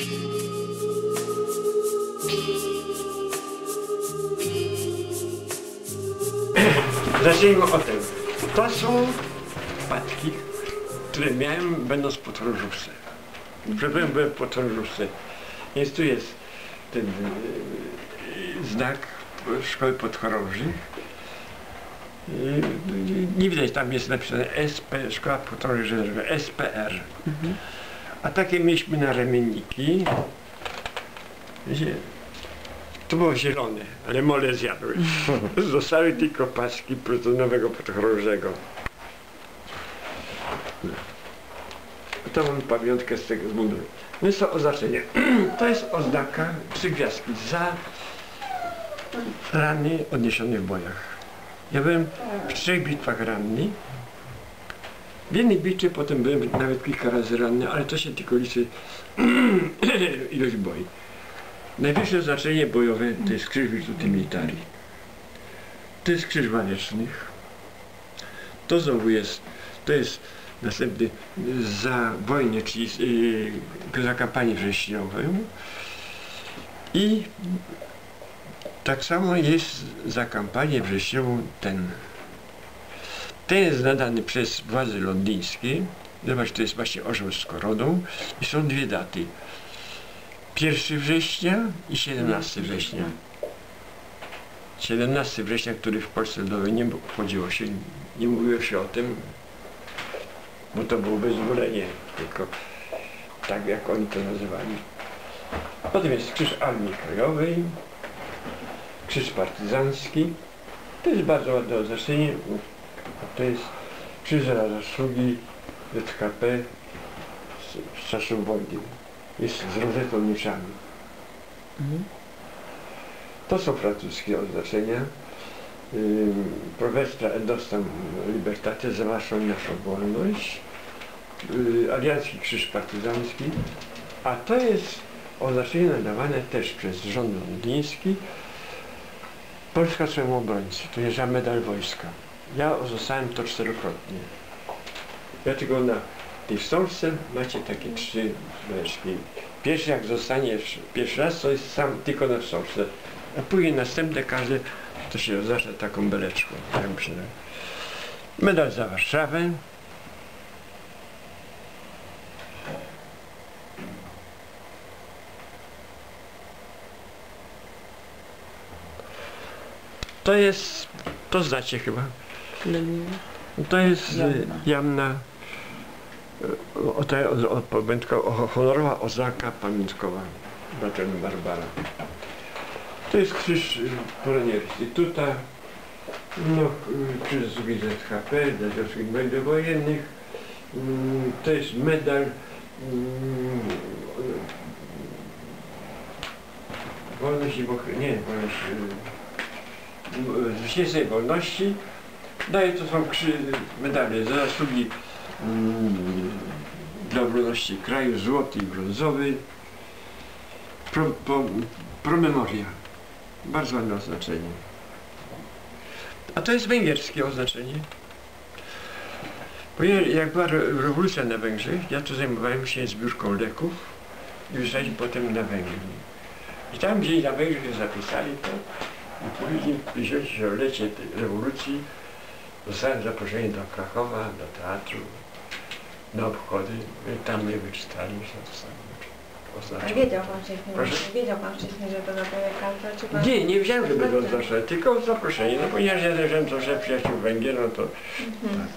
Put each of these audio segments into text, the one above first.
Zacznijmy o tym. To są wpadki, które miałem będąc podchorążówce. Przebyłem byłem w podchorążówce. Więc tu jest ten e, znak szkoły podchorążych. E, Nie widać, tam jest napisane SP, Szkoła Podchorążych, SPR. A takie mieliśmy na ramienniki. To było zielone, ale mole zjadły. Zostały tylko paski plutonowego podchorążego. To mamy pamiątkę z tego z munduru. No jest to oznaczenie. To jest oznaka trzy gwiazdki za rany odniesione w bojach. Ja byłem w trzech bitwach ranny. W jednej bitwie potem byłem nawet kilka razy ranny, ale to się tylko liczy ilość boi. Najwyższe znaczenie bojowe to jest krzyż Virtuti Militari. To jest krzyż walecznych. To znowu jest, to jest następny za wojnę, czyli yy, za kampanię wrześniową. I tak samo jest za kampanię wrześniową ten. Ten jest nadany przez władze londyńskie. Zobacz, to jest właśnie orzeł z koroną. I są dwie daty. 1 września i 17 września. 17 września, który w Polsce Ludowej nie chodziło się, nie mówiło się o tym, bo to było bezwolenie, tylko tak jak oni to nazywali. Potem jest Krzyż Armii Krajowej, Krzyż Partyzancki. To jest bardzo ładne oznaczenie. To jest Krzyż Zasługi ZKP z, z czasów wojny jest z rozetą niczami. To są francuskie oznaczenia. Ym, Profestra Edostam Libertate za waszą i naszą wolność. Yy, Aliancki Krzyż Partyzancki. A to jest oznaczenie nadawane też przez rząd londyński. Polska Czemu Obrońcy. To jest za medal wojska. Ja zostałem to czterokrotnie. Dlatego na tej wstążce macie takie trzy beleczki. Pierwszy jak zostaniesz, pierwszy raz to jest sam tylko na wstążce, a później następne każde to się oznacza taką beleczką. Tak. Medal za Warszawę. To jest, to znacie chyba. To jest Jamna. jamna. jamna o, to, o, o, honorowa oznaka pamiątkowa Baczenu Barbara. To jest krzyż y, Polonia Restytuta, no, y, krzyż z ZHP dla Związków Inwalidów Wojennych. Mm, To jest medal mm, wolności, nie, wolność, y, zwycięstwa wolności. Daje to są medale za zasługi mm, dla obronności kraju, złoty i brązowy. Pro, po, promemoria. Bardzo ładne oznaczenie. A to jest węgierskie oznaczenie. Jak była re- rewolucja na Węgrzech, ja tu zajmowałem się zbiórką leków i wyszli potem na Węgry. I tam gdzie na Węgrzech zapisali to i później w 50-lecie tej rewolucji Dostałem zaproszenie do Krakowa, do teatru, na obchody. I Tam mnie wyczytali, że dostałem A wiedział pan wcześniej, Proszę? wiedział pan wcześniej, że to na karta, czy pan... Nie, nie wiedziałem, że będę oznaczony, tylko zaproszenie. No ponieważ ja zajrzałem troszkę przyjaciół Węgier, no to Mhm.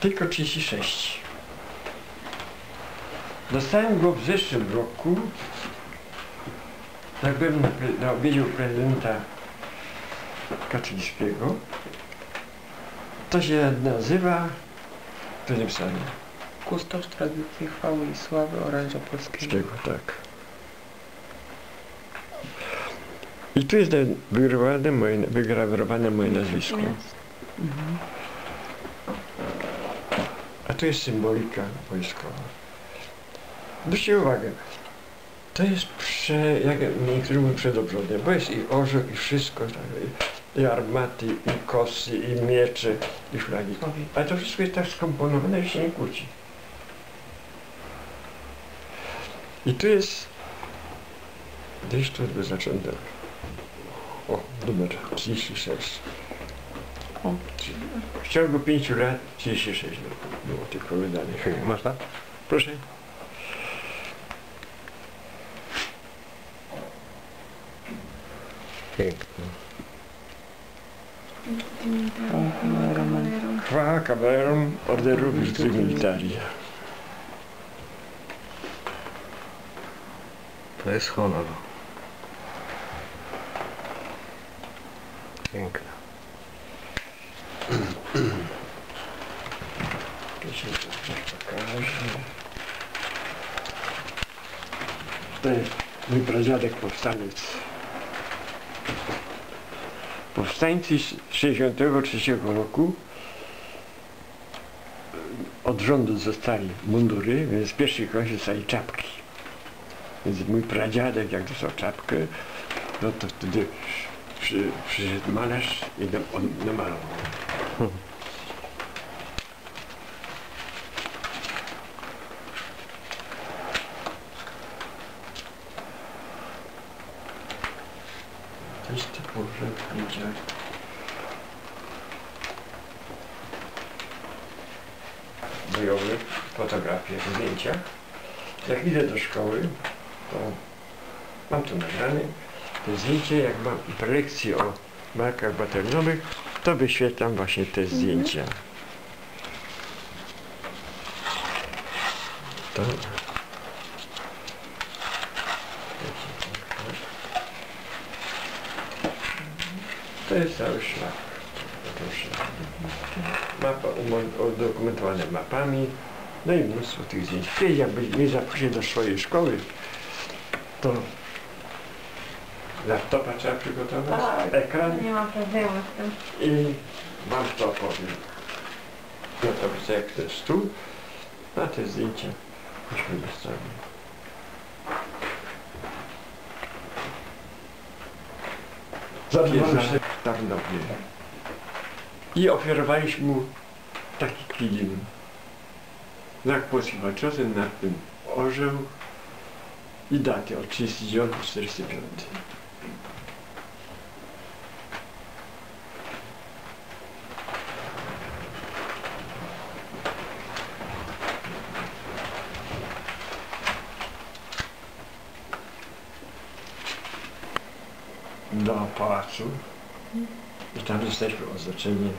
tylko 36. Dostałem go w zeszłym roku, jak byłem na, pre- na obiedzie u prezydenta Kaczyńskiego. To się nazywa, to nie pisanie, Kustosz tradycji chwały i sławy oręża polskiego. tak. I tu jest wygrawerowane moje, wygrawerowane moje nazwisko. Mhm. A tu jest symbolika wojskowa. Zwróćcie uwagę, to jest prze, jak niektórzy mówią przedobrzone, bo jest i orzeł, i wszystko, tak, i, armaty, i kosy, i miecze, i flagi. Ale to wszystko jest tak skomponowane, że się nie kłóci. I tu jest deszcz wyznaczony. O, numer 36. O. W ciągu 5 lat 36 lat było tylko wydanych. Można? Proszę. Pięknie. Chwała kawalerom Orderu Virtui Militari. To jest honor. Piękne. To się coś pokaże. To jest mój pradziadek powstaniec. Powstańcy z 63 roku od rządu zostali mundury, więc w pierwszej klasie dostali czapki. Więc mój pradziadek jak dostał czapkę, no to wtedy przy, przyszedł malarz i nam, on namalował. Jest typowy ludzie. Bojowy, fotografie, zdjęcia. Jak idę do szkoły, to mam tu nagrane te zdjęcie, jak mam prelekcję o markach bateriowych, to wyświetlam właśnie te zdjęcia. To. To jest cały szlak. Mapa udokumentowane mapami, no i mnóstwo tych zdjęć. Kiedyś jakby mnie zaprosił do swojej szkoły, to laptopa trzeba przygotować, Tak. ekran Nie ma problemu z tym. i mam to powiem. No to widzę jak ten stół, a te zdjęcia myśmy wystawili. Zadbałem się Tarnowie. I ofiarowaliśmy mu taki kilim. Znak Polski Walczący, na tym orzeł i datę od 39-45. Do pałacu i tam dostaliśmy oznaczenie.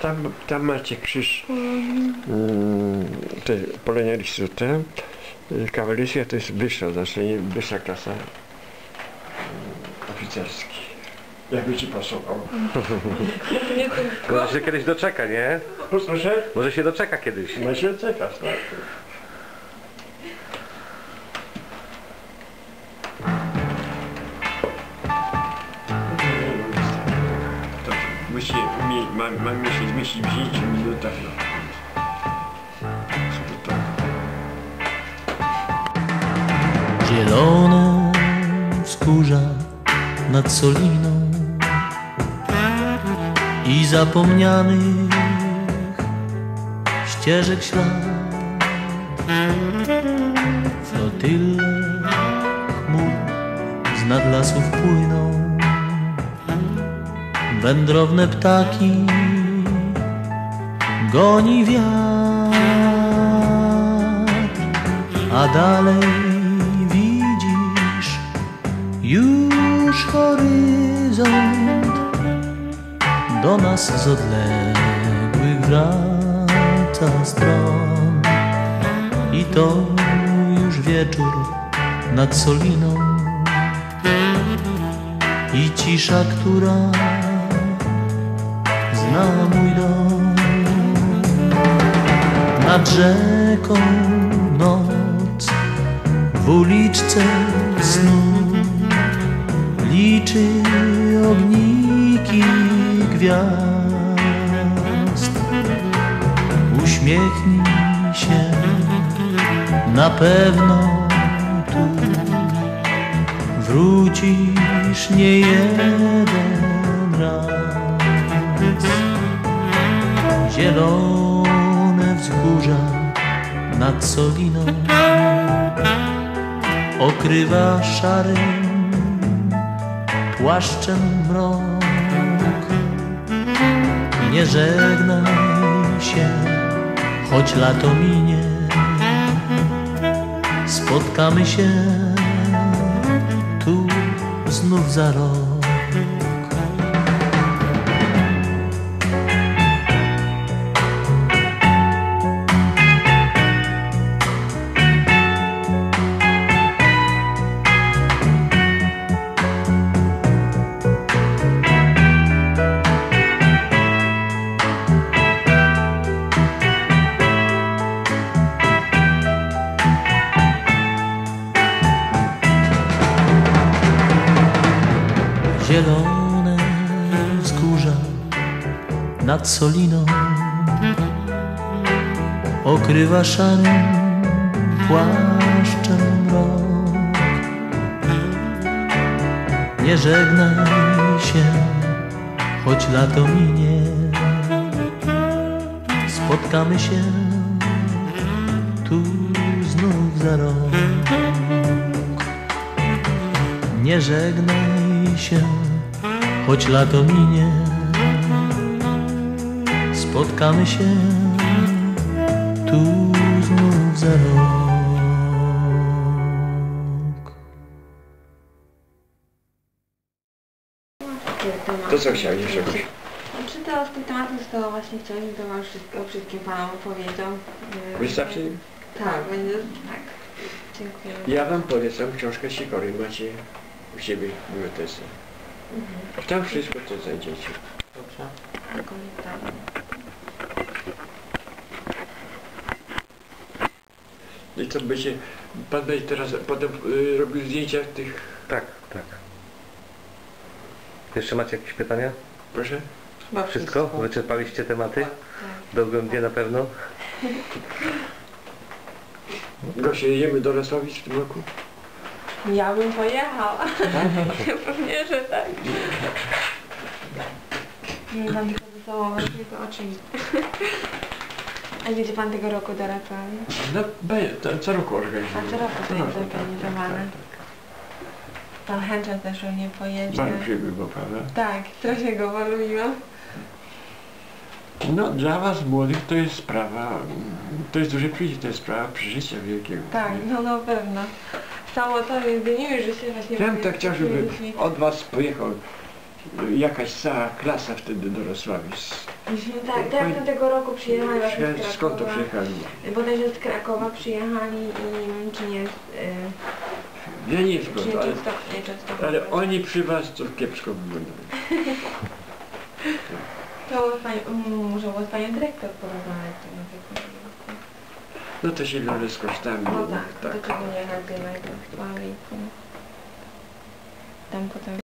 Tam, tam macie krzyż mm, te Polonia Ristuta. Kawaleria to jest wyższe oznaczenie, wyższa klasa mm, oficerski. Jakby ci tylko. Może się kiedyś doczeka, nie? Proszę? Może się doczeka kiedyś. Ma się czekać, tak? Musi, mi, ma, mamy się zmieścić w 10 minutach. No. To, Zielono wzgórza nad Soliną i zapomnianych ścieżek ślad. Flotyle chmur z nad lasów płyną, wędrowne ptaki goni wiatr, a dalej widzisz już horyzont do nas z odległych wraca stron. I to już wieczór nad Soliną i cisza, która zna mój dom nad rzeką noc w uliczce snu liczy ogniki gwiazd. Uśmiechnij się, na pewno tu wrócisz nie jeden raz. Zielone wzgórza nad Soliną okrywa szarym płaszczem mrok. Nie żegnaj się, choć lato minie, spotkamy się tu znów za rok. Zielone wzgórza nad Soliną okrywa szarym płaszczem mrok. Nie żegnaj się, choć lato minie, spotkamy się tu znów za rok. Nie żegnaj się, choć lato minie. Spotkamy się tu znów za rok. To co chciałeś jeszcze Gosiu? Czy to z tym tematem, to właśnie chciałem, to wam wszystko, wszystkim panom opowiedział. Wystarczy? Tak, będzie, tak. Dziękuję. Ja wam polecam książkę Sikory, macie u siebie w bibliotece. Mhm. Tam wszystko co znajdziecie. Dobrze. I co będzie, pan będzie teraz potem y, robił zdjęcia tych, Tak, tak. Jeszcze macie jakieś pytania? proszę? Chyba Wszystko? Wyczerpaliście tematy? Tak. Dogłębnie na pewno? Gosia, jedziemy do Rosławic w tym roku? Ja bym pojechała. Pewnie, że tak. Nie mam tylko sobą ważnego oczywiście. A jedzie pan tego roku do? No, be- to, co roku A organizujemy. co roku to No, jest tak, zorganizowane. tak, tak. Pan Henczan też nie pojedzie. Bardzo przyjemny był, prawda? Tak, strasznie go polubiłam. No, dla was młodych to jest sprawa, to jest duże przyjście, to jest sprawa przeżycia wielkiego. Tak, no na pewno. Samo to jedynie, że się właśnie... Ja bym tak chciał, żeby od was pojechał jakaś cała klasa wtedy do Rosławic. Mhm, Tak, tak jak tego roku przyjechali właśnie z Skąd- Skąd to Krakowa. przyjechali? Bodajże z Krakowa przyjechali i czy nie, y, Ja nie nie ale, często, nie często. ale oni przy was to kiepsko wyglądają. To pani, było z panią dyrektor porozmawiać. No to się wiąże z kosztami. No tak, tak. do czego nie jechać najpierw Tam potem